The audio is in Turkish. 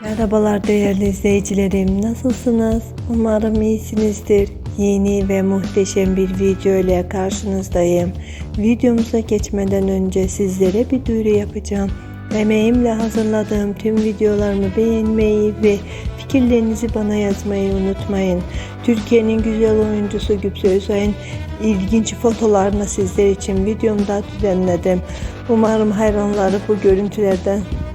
Merhabalar değerli izleyicilerim. Nasılsınız? Umarım iyisinizdir. Yeni ve muhteşem bir video ile karşınızdayım. Videomuza geçmeden önce sizlere bir duyuru yapacağım. Emeğimle hazırladığım tüm videolarımı beğenmeyi ve fikirlerinizi bana yazmayı unutmayın. Türkiye'nin güzel oyuncusu Gübse Özay'ın ilginç fotolarını sizler için videomda düzenledim. Umarım hayranları bu görüntülerden